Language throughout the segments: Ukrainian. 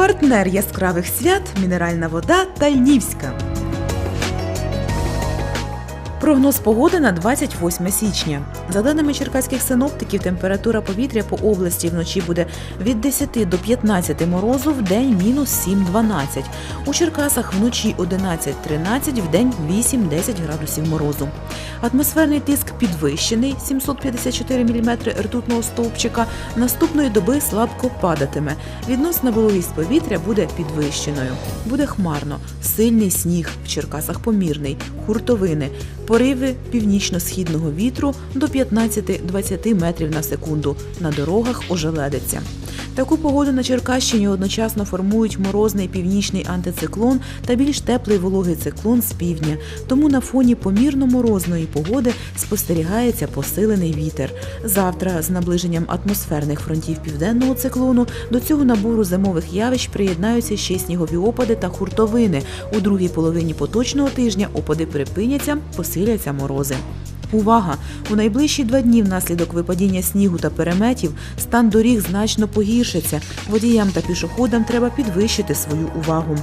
Партнер яскравих свят мінеральна вода Тальнівська. Прогноз погоди на 28 січня. За даними черкаських синоптиків, температура повітря по області вночі буде від 10 до 15 морозу, в день мінус 7-12. У Черкасах вночі 11-13, в день 8-10 градусів морозу. Атмосферний тиск підвищений 754 мм ртутного стовпчика. Наступної доби слабко падатиме. Відносна вологість повітря буде підвищеною. Буде хмарно, сильний сніг в Черкасах помірний, хуртовини, пориви північно-східного вітру до 15-20 метрів на секунду. На дорогах ожеледиться. Таку погоду на Черкащині одночасно формують морозний північний антициклон та більш теплий вологий циклон з півдня. Тому на фоні помірно морозної погоди спостерігається посилений вітер. Завтра з наближенням атмосферних фронтів південного циклону до цього набору зимових явищ приєднаються ще снігові опади та хуртовини. У другій половині поточного тижня опади припиняться, посиляться морози. Увага! У найближчі два дні внаслідок випадіння снігу та переметів стан доріг значно погіршиться. Водіям та пішоходам треба підвищити свою увагу.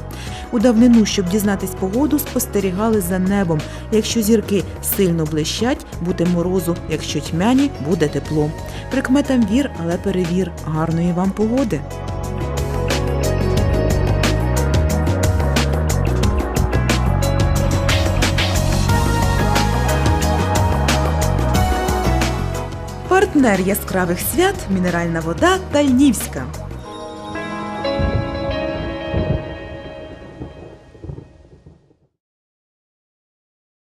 У давнину, щоб дізнатись погоду, спостерігали за небом. Якщо зірки сильно блищать, буде морозу, якщо тьмяні, буде тепло. Прикметам вір, але перевір. Гарної вам погоди! Партнер яскравих свят мінеральна вода Тальнівська.